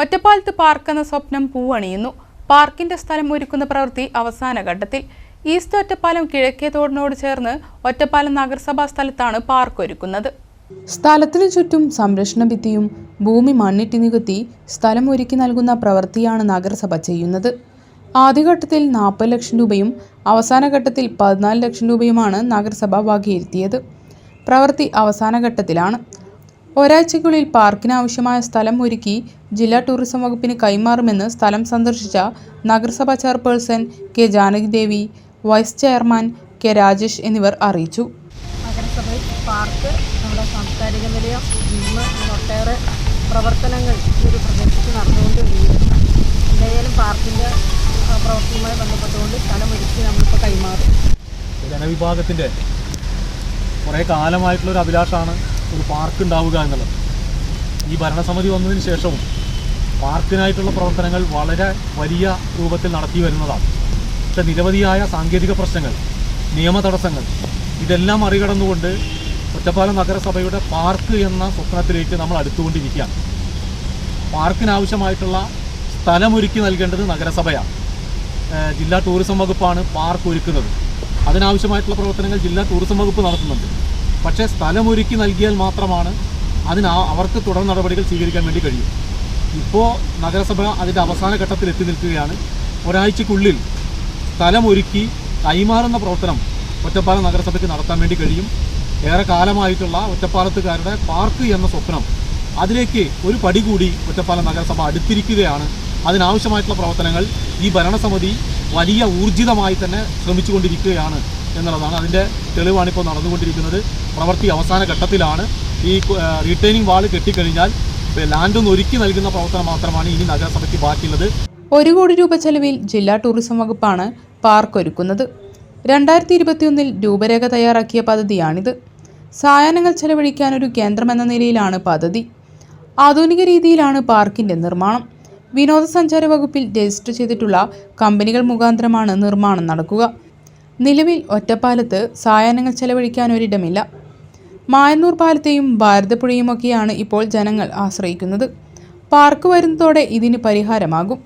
ഒറ്റപ്പാലത്ത് പാർക്ക് എന്ന സ്വപ്നം പൂവണിയുന്നു. പാർക്കിന്റെ സ്ഥലം ഒരുക്കുന്ന പ്രവൃത്തി അവസാന ഘട്ടത്തിൽ. ഈസ്റ്റ് ഒറ്റപ്പാലം കിഴക്കേ തോടിനോട് ചേർന്ന് ഒറ്റപ്പാലം നഗരസഭാ സ്ഥലത്താണ് പാർക്ക് ഒരുക്കുന്നത്. സ്ഥലത്തിനു ചുറ്റും സംരക്ഷണ ഭിത്തിയും ഭൂമി മണ്ണിട്ടി നികത്തി സ്ഥലം ഒരുക്കി നൽകുന്ന പ്രവൃത്തിയാണ് നഗരസഭ ചെയ്യുന്നത്. ആദ്യഘട്ടത്തിൽ നാൽപ്പത് ലക്ഷം രൂപയും അവസാന ഘട്ടത്തിൽ പതിനാല് ലക്ഷം രൂപയുമാണ് നഗരസഭ വകയിരുത്തിയത്. പ്രവൃത്തി അവസാന ഘട്ടത്തിലാണ്. ഒരാഴ്ചയ്ക്കുള്ളിൽ പാർക്കിന് ആവശ്യമായ സ്ഥലം ഒരുക്കി ജില്ലാ ടൂറിസം വകുപ്പിന് കൈമാറുമെന്ന് സ്ഥലം സന്ദർശിച്ച നഗരസഭാ chairperson K Janakidevi vice chairman K Rajesh എന്നിവർ അറിയിച്ചു. നഗരസഭയിൽ പാർക്ക് നമ്മുടെ സാംസ്കാരിക നിലയം ജിമ്മ് ഒട്ടേറെ പ്രവർത്തനങ്ങൾ ഈ ഒരു പ്രദേശത്ത് നടന്നുകൊണ്ട് വരികയാണ് എന്തായാലും പാർക്കിന്റെ പ്രവർത്തനവുമായി ബന്ധപ്പെട്ടുകൊണ്ട് സ്ഥലമൊരുക്കി നമ്മളിപ്പോൾ കൈമാറും. ജനവിഭാഗത്തിന്റെ കുറേ കാലമായിട്ടുള്ളൊരു അഭിലാഷമാണ് ഒരു പാർക്ക് ഉണ്ടാവുക എന്നുള്ളത്. ഈ ഭരണസമിതി വന്നതിന് ശേഷവും പാർക്കിനായിട്ടുള്ള പ്രവർത്തനങ്ങൾ വളരെ വലിയ രൂപത്തിൽ നടത്തി വരുന്നതാണ്. പക്ഷേ നിരവധിയായ സാങ്കേതിക പ്രശ്നങ്ങൾ നിയമ തടസ്സങ്ങൾ ഇതെല്ലാം മറികടന്നുകൊണ്ട് ഒറ്റപ്പാലം നഗരസഭയുടെ പാർക്ക് എന്ന സ്വപ്നത്തിലേക്ക് നമ്മൾ അടുത്തുകൊണ്ടിരിക്കുകയാണ്. പാർക്കിനാവശ്യമായിട്ടുള്ള സ്ഥലമൊരുക്കി നൽകേണ്ടത് നഗരസഭയാണ്. ജില്ലാ ടൂറിസം വകുപ്പാണ് പാർക്ക് ഒരുക്കുന്നത്. അതിനാവശ്യമായിട്ടുള്ള പ്രവർത്തനങ്ങൾ ജില്ലാ ടൂറിസം വകുപ്പ് നടത്തുന്നുണ്ട്. പക്ഷേ സ്ഥലമൊരുക്കി നൽകിയാൽ മാത്രമാണ് അതിന് അവർക്ക് തുടർ നടപടികൾ സ്വീകരിക്കാൻ വേണ്ടി കഴിയും. ഇപ്പോൾ നഗരസഭ അതിന്റെ അവസാന ഘട്ടത്തിൽ എത്തി നിൽക്കുകയാണ്. ഒരാഴ്ചക്കുള്ളിൽ സ്ഥലമൊരുക്കി കൈമാറുന്ന പ്രവർത്തനം ഒറ്റപ്പാലം നഗരസഭയ്ക്ക് നടത്താൻ വേണ്ടി കഴിയും. ഏറെ കാലമായിട്ടുള്ള ഒറ്റപ്പാലത്തുകാരുടെ പാർക്ക് എന്ന സ്വപ്നം അതിലേക്ക് ഒരു പടി കൂടി ഒറ്റപ്പാലം നഗരസഭ അടുത്തിരിക്കുകയാണ്. അതിനാവശ്യമായിട്ടുള്ള പ്രവർത്തനങ്ങൾ ഈ ഭരണസമിതി വലിയ ഊർജിതമായി തന്നെ ശ്രമിച്ചുകൊണ്ടിരിക്കുകയാണ്. എന്നുള്ളതാണ് അതിന്റെ തെളിവാണിപ്പോൾ നടന്നുകൊണ്ടിരിക്കുന്നത്. പ്രവൃത്തി അവസാന ഘട്ടത്തിലാണ്. ഈ റീറ്റെയിനിങ് വാൾ കെട്ടിക്കഴിഞ്ഞാൽ ലാൻഡ് ഒന്ന് ഒരുക്കി നൽകുന്ന പ്രവർത്തനം മാത്രമാണ് ഇനി നഗരസഭയ്ക്ക് ബാക്കിയുള്ളത്. ഒരു കോടി രൂപ ചെലവിൽ ജില്ലാ ടൂറിസം വകുപ്പാണ് പാർക്ക് ഒരുക്കുന്നത്. രണ്ടായിരത്തി ഇരുപത്തിയൊന്നിൽ രൂപരേഖ തയ്യാറാക്കിയ പദ്ധതിയാണിത്. സായാഹ്നങ്ങൾ ചെലവഴിക്കാൻ ഒരു കേന്ദ്രമെന്ന നിലയിലാണ് പദ്ധതി. ആധുനിക രീതിയിലാണ് പാർക്കിന്റെ നിർമ്മാണം. വിനോദസഞ്ചാര വകുപ്പിൽ രജിസ്റ്റർ ചെയ്തിട്ടുള്ള കമ്പനികൾ മുഖാന്തരമാണ് നിർമ്മാണം നടക്കുക. നിലവിൽ ഒറ്റപ്പാലത്ത് സായാഹ്നങ്ങൾ ചെലവഴിക്കാൻ ഒരിടമില്ല. മായന്നൂർ പാലത്തെയും ഭാരതപ്പുഴയുമൊക്കെയാണ് ഇപ്പോൾ ജനങ്ങൾ ആശ്രയിക്കുന്നത്. പാർക്ക് വരുന്നതോടെ ഇതിന് പരിഹാരമാകും.